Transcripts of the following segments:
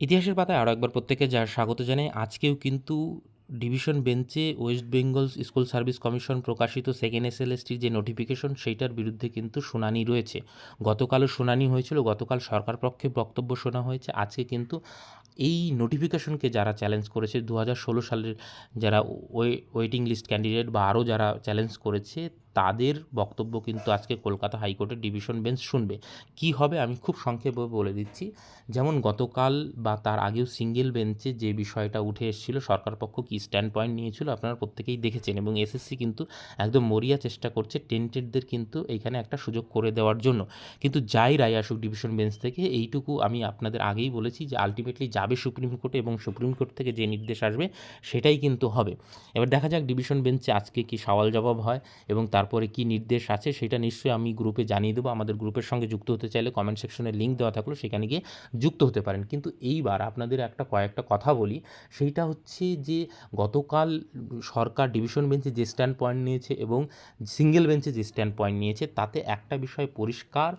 ইতিহাসের পাতায় আরও একবার প্রত্যেকে যা স্বাগত জানাই। আজকেও কিন্তু ডিভিশন বেঞ্চে West Bengal school service commission প্রকাশিত সেকেন্ড এসএলএসটির যে নোটিফিকেশন, সেইটার বিরুদ্ধে কিন্তু শুনানি রয়েছে। গতকালও শুনানি হয়েছিল, গতকাল সরকার পক্ষে বক্তব্য শোনা হয়েছে। আজকে কিন্তু এই নোটিফিকেশনকে যারা চ্যালেঞ্জ করেছে দু হাজার ষোলো সালের যারা ওয়ে, ওয়েটিং লিস্ট ক্যান্ডিডেট বা আরও যারা চ্যালেঞ্জ করেছে তাদের বক্তব্য কিন্তু আজকে কলকাতা হাইকোর্টের ডিভিশন বেঞ্চ শুনবে। কি হবে আমি খুব সংক্ষেপে বলে দিচ্ছি। যেমন গতকাল বা তার আগেও সিঙ্গেল বেঞ্চে যে বিষয়টা উঠে এসেছিল, সরকার পক্ষ কী স্ট্যান্ড পয়েন্ট নিয়েছিল আপনারা প্রত্যেকেই দেখেছেন এবং এসএসসি কিন্তু একদম মরিয়া চেষ্টা করছে টেন্টেডদের কিন্তু এইখানে একটা সুযোগ করে দেওয়ার জন্য। কিন্তু যাই রায় আসুক ডিভিশন বেঞ্চ থেকে, এইটুকু আমি আপনাদের আগেই বলেছি যে আলটিমেটলি যাবে সুপ্রিম কোর্টে এবং সুপ্রিম কোর্ট থেকে যে নির্দেশ আসবে, সেটাই কিন্তু হবে। এবার দেখা যাক ডিভিশন বেঞ্চে আজকে কি সওয়াল জবাব হয় এবং তারপরে কি নির্দেশ আছে সেটা নিশ্চয়ই আমি গ্রুপে জানিয়ে দেবো। আমাদের গ্রুপের সঙ্গে যুক্ত হতে চাইলে কমেন্ট সেকশনে লিঙ্ক দেওয়া থাকল, সেখানে গিয়ে যুক্ত হতে পারেন। কিন্তু এইবার আপনাদের একটা কয়েকটা কথা বলি। সেইটা হচ্ছে যে গতকাল সরকার ডিভিশন বেঞ্চে যে স্ট্যান্ড পয়েন্ট নিয়েছে এবং সিঙ্গেল বেঞ্চে যে স্ট্যান্ড পয়েন্ট নিয়েছে, তাতে একটা বিষয় পরিষ্কার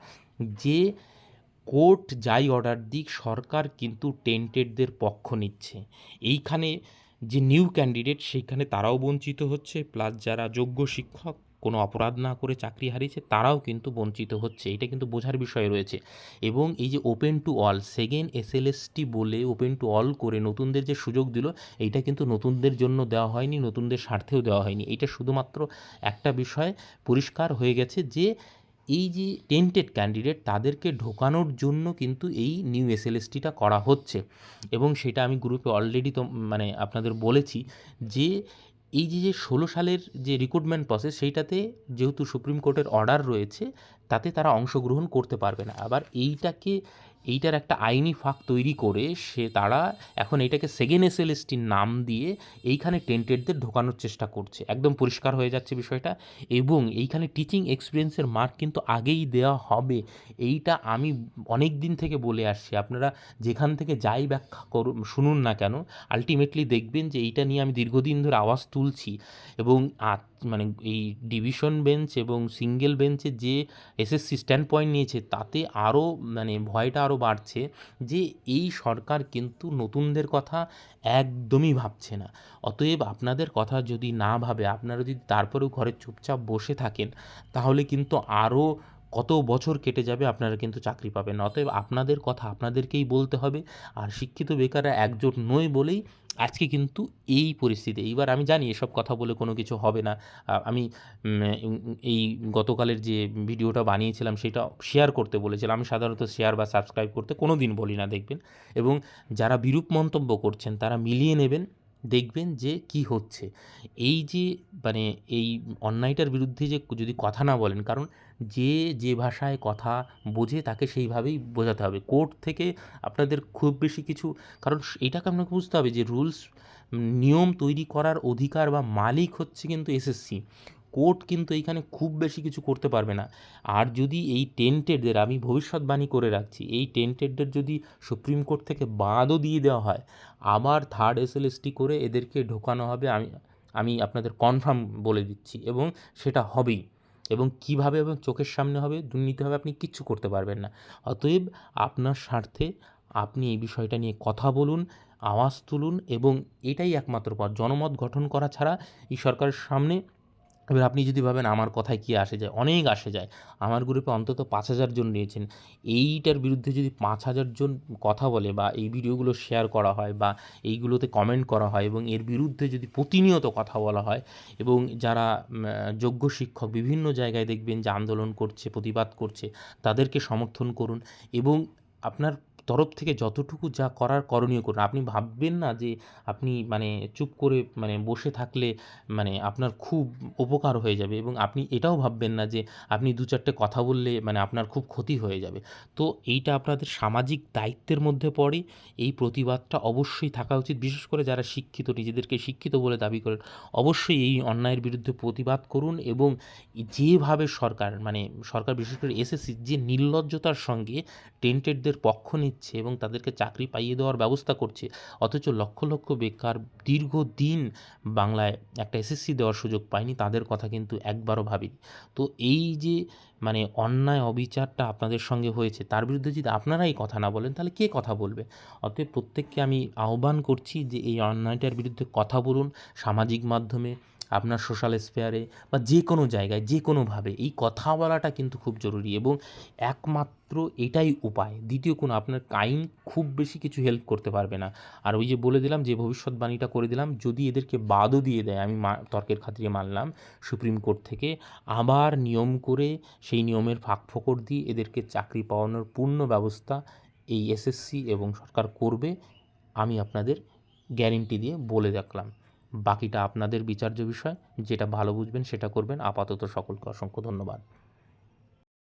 যে কোর্ট যাই অর্ডার দিক, সরকার কিন্তু টেন্টেডদের পক্ষ নিচ্ছে। এইখানে যে নিউ ক্যান্ডিডেট সেইখানে তারাও বঞ্চিত হচ্ছে। প্লাস যারা যোগ্য শিক্ষক কোনো অপরাধ না করে চাকরি হারিয়েছে, তারাও কিন্তু বঞ্চিত হচ্ছে। এটা কিন্তু বোঝার বিষয় রয়েছে। এবং এই যে open to all second SLST বলে ওপেন টু অল করে নতুনদের যে সুযোগ দিল, এইটা কিন্তু নতুনদের জন্য দেওয়া হয়নি, নতুনদের স্বার্থেও দেওয়া হয়নি। এটা শুধুমাত্র একটা বিষয় পরিষ্কার হয়ে গেছে যে এই যে টেন্টেড ক্যান্ডিডেট তাদেরকে ঢোকানোর জন্য কিন্তু এই নিউ এসএলএসটিটা করা হচ্ছে। এবং সেটা আমি গ্রুপে অলরেডি তো মানে আপনাদের বলেছি যে এই যে যে ষোলো সালের যে রিক্রুটমেন্ট প্রসেস সেইটাতে যেহেতু সুপ্রিম কোর্টের অর্ডার রয়েছে তাতে তারা অংশগ্রহণ করতে পারবে না। আবার এইটাকে, এইটার একটা আইনি ফাঁক তৈরি করে সে তারা এখন এটাকে সেকেন্ড এসএলএসটির নাম দিয়ে এইখানে টেন্টেডদের ঢোকানোর চেষ্টা করছে। একদম পরিষ্কার হয়ে যাচ্ছে বিষয়টা। এবং এইখানে টিচিং এক্সপিরিয়েন্সের মার্ক কিন্তু আগেই দেওয়া হবে। এইটা আমি অনেক দিন থেকে বলে আসছি। আপনারা যেখান থেকে যাই ব্যাখ্যা করুন শুনুন না কেন আলটিমেটলি দেখবেন যে এইটা নিয়ে আমি দীর্ঘদিন ধরে আওয়াজ তুলছি। এবং মানে এই ডিভিশন বেঞ্চ এবং সিঙ্গেল বেঞ্চে যে এসএসসি স্ট্যান্ড পয়েন্ট নিয়েছে, তাতে আরও মানে ভয়টা আরও বাড়ছে যে এই সরকার কিন্তু নতুনদের কথা একদমই ভাবছে না। অতএব আপনাদের কথা যদি না ভাবে, আপনারা যদি তারপরেও ঘরে চুপচাপ বসে থাকেন, তাহলে কিন্তু আরও কত বছর কেটে যাবে আপনারা কিন্তু চাকরি পাবেন। অতএব আপনাদের কথা আপনাদেরকেই বলতে হবে। আর শিক্ষিত বেকাররা একজোট নয় বলেই আজকে কিন্তু এই পরিস্থিতি। এইবার আমি জানি এসব কথা বলে কোনো কিছু হবে না। আমি এই গতকালের যে ভিডিওটা বানিয়েছিলাম সেটা শেয়ার করতে বলেছিলাম। আমি সাধারণত শেয়ার বা সাবস্ক্রাইব করতে কোনো দিন বলি না, দেখবেন। এবং যারা বিরূপ মন্তব্য করছেন, তারা মিলিয়ে নেবেন, দেখবেন যে কি হচ্ছে। এই যে মানে এই অন্যায়টার বিরুদ্ধে যে যদি কথা না বলেন, কারণ যে যে ভাষায় কথা বোঝে তাকে সেইভাবেই বোঝাতে হবে। কোর্ট থেকে আপনাদের খুব বেশি কিছু, কারণ এইটাকে আপনাকে বুঝতে হবে যে রুলস, নিয়ম তৈরি করার অধিকার বা মালিক হচ্ছে কিন্তু এসএসসি। কোর্ট কিন্তু এইখানে খুব বেশি কিছু করতে পারবে না। আর যদি এই টেন্টেডদের, আমি ভবিষ্যৎবাণী করে রাখছি, এই টেন্টেডদের যদি সুপ্রিম কোর্ট থেকে বাদও দিয়ে দেওয়া হয়, আবার থার্ড এসএলএসটি করে এদেরকে ঢোকানো হবে, আমি আমি আপনাদের কনফার্ম বলে দিচ্ছি এবং সেটা হবেই। এবং কীভাবে এবং চোখের সামনে হবে দুর্নীতি হবে আপনি কিচ্ছু করতে পারবেন না। অতএব আপনার স্বার্থে আপনি এই বিষয়টা নিয়ে কথা বলুন, আওয়াজ তুলুন এবং এটাই একমাত্র পথ। জনমত গঠন করা ছাড়া এই সরকারের সামনে এবার আপনি যদি ভাবেন আমার কথায় কী আসে যায়, অনেক আসে যায়। আমার গ্রুপে অন্তত পাঁচ হাজার জন নিয়েছেন এইটার বিরুদ্ধে যদি পাঁচ হাজার জন কথা বলে বা এই ভিডিওগুলো শেয়ার করা হয় বা এইগুলোতে কমেন্ট করা হয় এবং এর বিরুদ্ধে যদি প্রতিনিয়ত কথা বলা হয় এবং যারা যোগ্য শিক্ষক বিভিন্ন জায়গায় দেখবেন যে আন্দোলন করছে, প্রতিবাদ করছে, তাদেরকে সমর্থন করুন এবং আপনার তরফ থেকে যতটুকু যা করার করণীয় করুন। আপনি ভাববেন না যে আপনি মানে চুপ করে মানে বসে থাকলে মানে আপনার খুব উপকার হয়ে যাবে এবং আপনি এটাও ভাববেন না যে আপনি দু চারটে কথা বললে মানে আপনার খুব ক্ষতি হয়ে যাবে। তো এইটা আপনাদের সামাজিক দায়িত্বের মধ্যে পড়ে। এই প্রতিবাদটা অবশ্যই থাকা উচিত। বিশেষ করে যারা শিক্ষিত, নিজেদেরকে শিক্ষিত বলে দাবি করেন, অবশ্যই এই অন্যায়ের বিরুদ্ধে প্রতিবাদ করুন এবং যেভাবে সরকার মানে সরকার বিশেষ করে এসএসসি যে নির্লজ্জতার সঙ্গে টেন্টেডদের পক্ষ নিচ্ছে এবং তাদেরকে চাকরি পাইয়ে দেওয়ার ব্যবস্থা করছে। অথচ লক্ষ লক্ষ বেকার দীর্ঘদিন বাংলায় একটা এসএসসি দেওয়ার সুযোগ পায়নি, তাদের কথা কিন্তু একবারও ভাবিনি। তো এই যে মানে অন্যায় অবিচারটা আপনাদের সঙ্গে হয়েছে, তার বিরুদ্ধে যদি আপনারাই কথা না বলেন, তাহলে কে কথা বলবে? অতএব প্রত্যেককে আমি আহ্বান করছি যে, এই অন্যায়টার বিরুদ্ধে কথা বলুন, সামাজিক মাধ্যমে আপনার সোশ্যাল স্পেয়ারে বা যে কোনো জায়গায়, যে কোনোভাবে এই কথা বলাটা কিন্তু খুব জরুরি এবং একমাত্র এটাই উপায়। দ্বিতীয় কোনো আপনার আইন খুব বেশি কিছু হেল্প করতে পারবে না। আর ওই যে বলে দিলাম, যে ভবিষ্যৎবাণীটা করে দিলাম, যদি এদেরকে বাদও দিয়ে দেয়, আমি তর্কের খাতিরে মানলাম, সুপ্রিম কোর্ট থেকে আবার নিয়ম করে সেই নিয়মের ফাঁক ফোকর দিয়ে এদেরকে চাকরি পাওয়ানোর পূর্ণ ব্যবস্থা এই এসএসসি এবং সরকার করবে, আমি আপনাদের গ্যারেন্টি দিয়ে বলে রাখলাম। বাকিটা আপনাদের বিচার্য বিষয় যেটা ভালো বুঝবেন সেটা করবেন। আপাতত সকলকে অসংখ্য ধন্যবাদ।